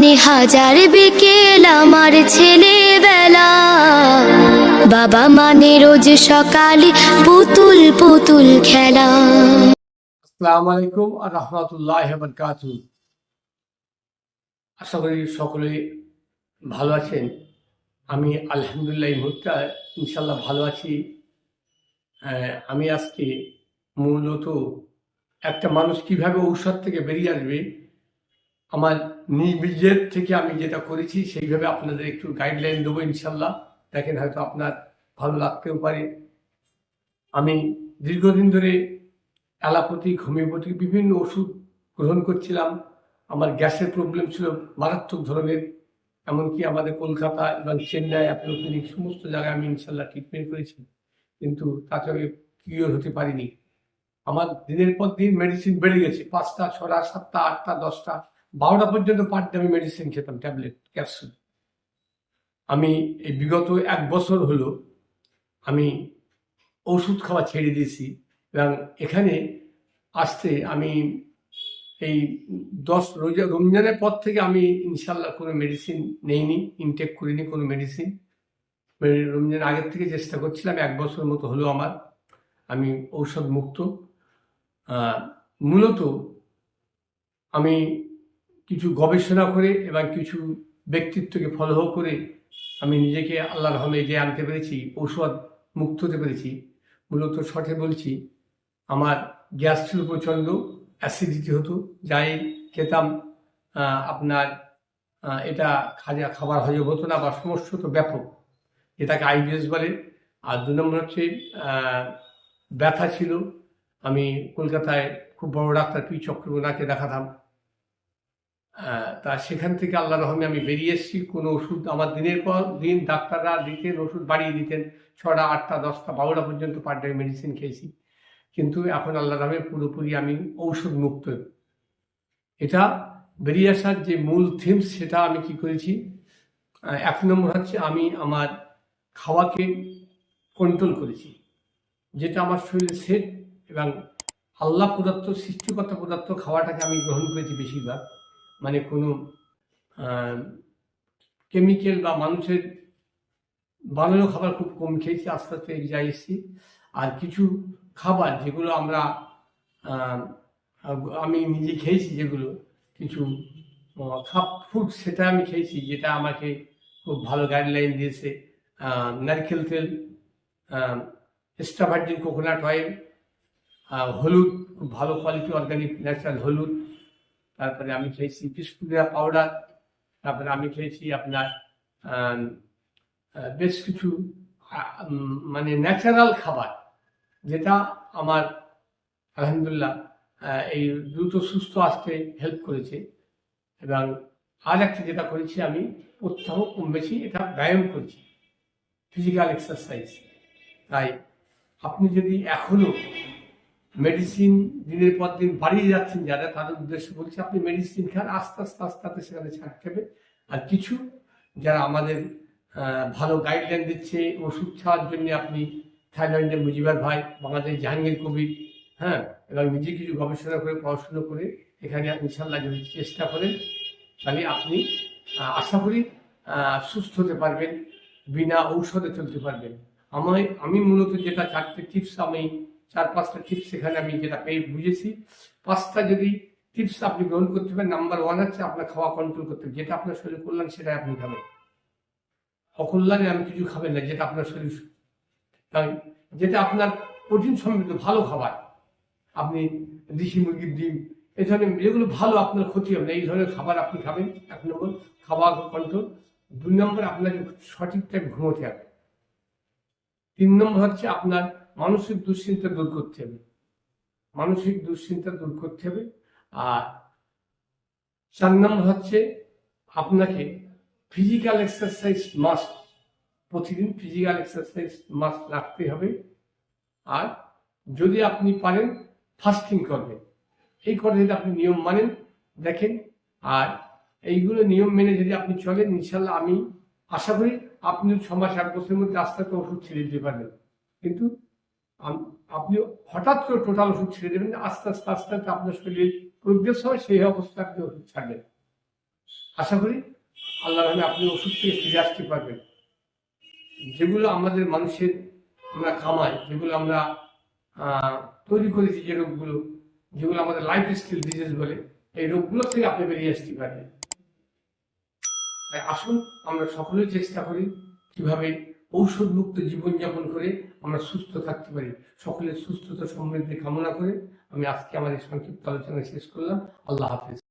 মানে হাজার বিকেল আমার ছেলেবেলা। বাবা মানে রোজ সকালে পুতুল পুতুল খেলা। আসসালামু আলাইকুম আর রহমতুল্লাহ বরকাত আশা করি সকলে ভালো আছেন। আমি আলহামদুলিল্লাহ এই ইনশাল্লাহ ভালো আছি। আমি আজকে মূলত একটা মানুষ কীভাবে ঔষধ থেকে বেরিয়ে আসবে আমার নিজের থেকে আমি যেটা করেছি, সেইভাবে আপনাদের একটু গাইডলাইন দেবো ইনশাল্লাহ। দেখেন হয়তো আপনার ভালো লাগতেও পারে। আমি দীর্ঘদিন ধরে অ্যালাপথিক হোমিওপ্যাথিক বিভিন্ন ওষুধ গ্রহণ করছিলাম। আমার গ্যাসের প্রবলেম ছিল মারাত্মক ধরনের। এমনকি আমাদের কলকাতা এবং চেন্নাই অ্যাপোলো ক্লিনিক সমস্ত জায়গায় আমি ইনশাল্লাহ ট্রিটমেন্ট করেছি। কিন্তু তাতে কিওর হতে পারিনি। আমার দিনের পর দিন মেডিসিন বেড়ে গেছে। পাঁচটা, ছটা, সাতটা, আটটা, দশটা। বারোটা পর্যন্ত পার ডে আমি মেডিসিন খেতাম ট্যাবলেট ক্যাপসুল আমি এই বিগত এক বছর হলো আমি ওষুধ খাওয়া ছেড়ে দিয়েছি এবং এখানে আসতে আমি এই দশ রোজা, রমজানের পর থেকে আমি ইনশাল্লাহ কোনো মেডিসিন নেইনি ইনটেক করিনি কোনো মেডিসিন রমজান আগের থেকে চেষ্টা করছিলাম, এক বছর মতো হলো আমার। আমি ঔষধ মুক্ত মূলত আমি কিছু গবেষণা করে এবং কিছু ব্যক্তিত্বকে ফলো করে আমি নিজেকে আল্লাহ রহমে যে আনতে পেরেছি, ঔষধ মুক্ত হতে পেরেছি। মূলত শর্টে বলছি, আমার গ্যাস ছিল প্রচণ্ড অ্যাসিডিটি হতো, যাই খেতাম আপনার এটা খাজা খাবার হজম হতো না বা সমস্যা তো ব্যাপক। এটাকে আইবিএস বলে। আর দু নম্বর হচ্ছে ব্যথা ছিল। আমি কলকাতায় খুব বড় ডাক্তার পি চক্রবর্তীকে দেখাতাম। তা সেখান থেকে আল্লাহ রহমে আমি বেরিয়ে এসেছি। কোনো ওষুধ আমার দিনের পর দিন ডাক্তাররা দিতেন, ওষুধ বাড়িয়ে দিতেন। ছটা, আটটা, দশটা, বারোটা পর্যন্ত পার ডে মেডিসিন খেয়েছি। কিন্তু এখন আল্লাহ রহমে পুরোপুরি আমি ঔষধ মুক্ত। এটা বেরিয়ে আসার যে মূল থিমস সেটা আমি কি করেছি? এক নম্বর হচ্ছে আমি আমার খাওয়াকে কন্ট্রোল করেছি। যেটা আমার শরীরে সেট এবং আল্লাহ প্রদত্ত, সৃষ্টিকর্তা প্রদত্ত খাওয়াটাকে আমি গ্রহণ করেছি বেশিরভাগ। মানে কোনো কেমিক্যাল বা মানুষের বানানো খাবার খুব কম খেয়েছি, আস্তে আস্তে এগিয়ে এসেছি। আর কিছু খাবার যেগুলো আমরা আমি নিজে খেয়েছি যেগুলো, কিছু খাপ ফুড সেটা আমি খেয়েছি যেটা আমাকে খুব ভালো গাইডলাইন দিয়েছে। নারকেল তেল এক্সট্রা কোকোনাট অয়েল হলুদ, খুব ভালো কোয়ালিটি অর্গানিক ন্যাচারাল হলুদ তারপরে আমি খেয়েছি বিস্কুটিয়া পাউডার তারপরে আমি খেয়েছি আপনার বেশ কিছু মানে ন্যাচারাল খাবার, যেটা আমার, আলহামদুলিল্লাহ এই দ্রুত সুস্থ আসতে হেল্প করেছে। এবং আর একটা যেটা করেছি আমি প্রত্যাহ কম বেশি এটা ব্যায়াম করছি ফিজিক্যাল এক্সারসাইজ তাই আপনি যদি এখনও মেডিসিন দিনের পর দিন বাড়িয়ে যাচ্ছেন যারা, তাদের উদ্দেশ্যে বলছি আপনি মেডিসিন খান, আস্তে আস্তে আস্তে আস্তে সেখানে ছাড়তে হবে আর কিছু যারা আমাদের ভালো গাইডলাইন দিচ্ছে, ওষুধ খাওয়ার জন্য আপনি থাইল্যান্ডের মুজিবার ভাই, বাংলাদেশ জাহাঙ্গীর কবির হ্যাঁ এবং নিজে কিছু গবেষণা করে, পড়াশুনো করে এখানে ইনশাল্লাহ যদি চেষ্টা করেন, তাহলে আপনি আশা করি সুস্থ হতে পারবেন, বিনা ঔষধে চলতে পারবেন। আমায় আমি মূলত যেটা চারটে টিপস আমি চার, পাঁচটা টিপস সেখানে আমি যেটা পেয়ে বুঝেছি। পাঁচটা যদি টিপস আপনি গ্রহণ করতে পারেন নাম্বার ওয়ান হচ্ছে আপনার খাওয়া কন্ট্রোল করতে হবে। যেটা আপনার শরীর কল্যাণ, সেটাই আপনি খাবেন। অকল্যাণে আমি কিছু খাবেন না, যেটা আপনার শরীর যেটা আপনার প্রোটিন সমৃদ্ধ, ভালো খাবার। আপনি দেশি মুরগির ডিম, এই ধরনের যেগুলো ভালো, আপনার ক্ষতি হবে না। এই ধরনের খাবার আপনি খাবেন। এক নম্বর, খাওয়া কন্ট্রোল দুই নম্বর আপনাকে সঠিক টাইম ঘুমোতে হবে। তিন নম্বর হচ্ছে আপনার মানসিক দুশ্চিন্তা দূর করতে হবে। মানসিক দুশ্চিন্তা দূর করতে হবে। আর চার নম্বর হচ্ছে আপনাকে ফিজিক্যাল এক্সারসাইজ মাস্ট প্রতিদিন ফিজিক্যাল এক্সারসাইজ মাস্ট রাখতে হবে। আর যদি আপনি পারেন ফাস্টিং করবেন। এই করে যদি আপনি নিয়ম মানেন, দেখেন, আর এইগুলো নিয়ম মেনে যদি আপনি চলেন ইনশাল্লাহ আমি আশা করি আপনি ছ মাস এক বছরের মধ্যে আস্তে আস্তে ওষুধ ছেড়ে দিতে পারবেন। কিন্তু আপনি হঠাৎ করে টোটাল ওষুধ ছেড়ে দেবেন, আস্তে আস্তে আস্তে আস্তে আপনার শরীরে প্রোগ্রেস হয়, সেই অবস্থা আপনি ওষুধ ছাড়বেন। আশা করি আল্লাহ রহমে আপনি ওষুধ থেকে ফিরে আসতে পারবেন। যেগুলো আমাদের মানুষের আমরা কামাই, যেগুলো আমরা তৈরি করেছি যে রোগগুলো, যেগুলো আমাদের লাইফ স্কিল ডিজিজ বলে, এই রোগগুলো থেকে আপনি বেরিয়ে আসতে পারবেন। তাই আসুন, আমরা সকলেই চেষ্টা করি কীভাবে ঔষধ মুক্ত জীবনযাপন করে আমরা সুস্থ থাকতে পারি। সকলের সুস্থতা, সমৃদ্ধি কামনা করে আমি আজকে আমার এই সংক্ষিপ্ত আলোচনা শেষ করলাম। আল্লাহ হাফিজ।